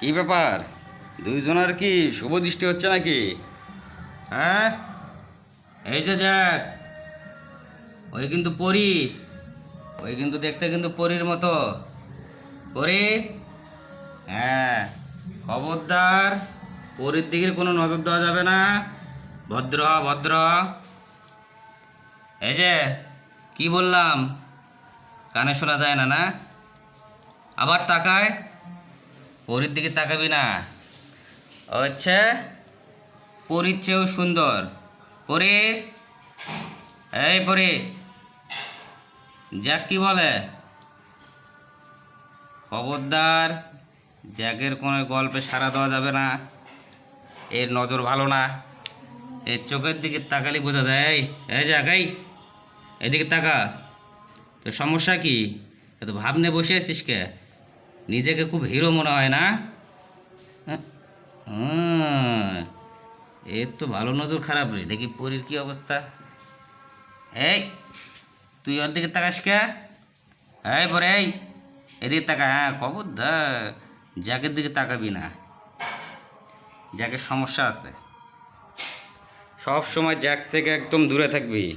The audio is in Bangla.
কি ব্যাপার? দুইজনের কি শুভ দৃষ্টি হচ্ছে নাকি? হ্যাঁ? এই যে যাক, ওই কিন্তু পরি, ওই কিন্তু দেখতে কিন্তু পরীর মতো। পরি? হ্যাঁ খবরদার, পরীর দিকে কোনো নজর দেওয়া যাবে না। ভদ্র ভদ্র। এই যে, কি বললাম? কানে শোনা যায় না না? আবার তাকায়। পরীর দিকে তাকাবি না। ও হচ্ছে পরীর চেয়েও সুন্দর। পরি, এই পরি, জ্যাক কি বলে? খবরদার, জ্যাকের কোনো গল্পে সারা দেওয়া যাবে না। এর নজর ভালো না। এর চোখের দিকে তাকালি বোঝা যায়, এই জ্যাক, এই, এদিকে তাকা। তো সমস্যা কি? এত ভাবনে বসে আছিস কে? নিজেকে খুব হিরো মনে হয় না? হ্যাঁ? এর তো ভালো নজর খারাপ রে। দেখি পরীর কি অবস্থা। এই, তুই ওর দিকে তাকাস কে? এই পরে, এই, এদিকে তাকা। হ্যাঁ খবর দা জ্যাকের দিকে তাকাবি না। জ্যাকের সমস্যা আছে। সব সময় জ্যাক থেকে একদম দূরে থাকবি।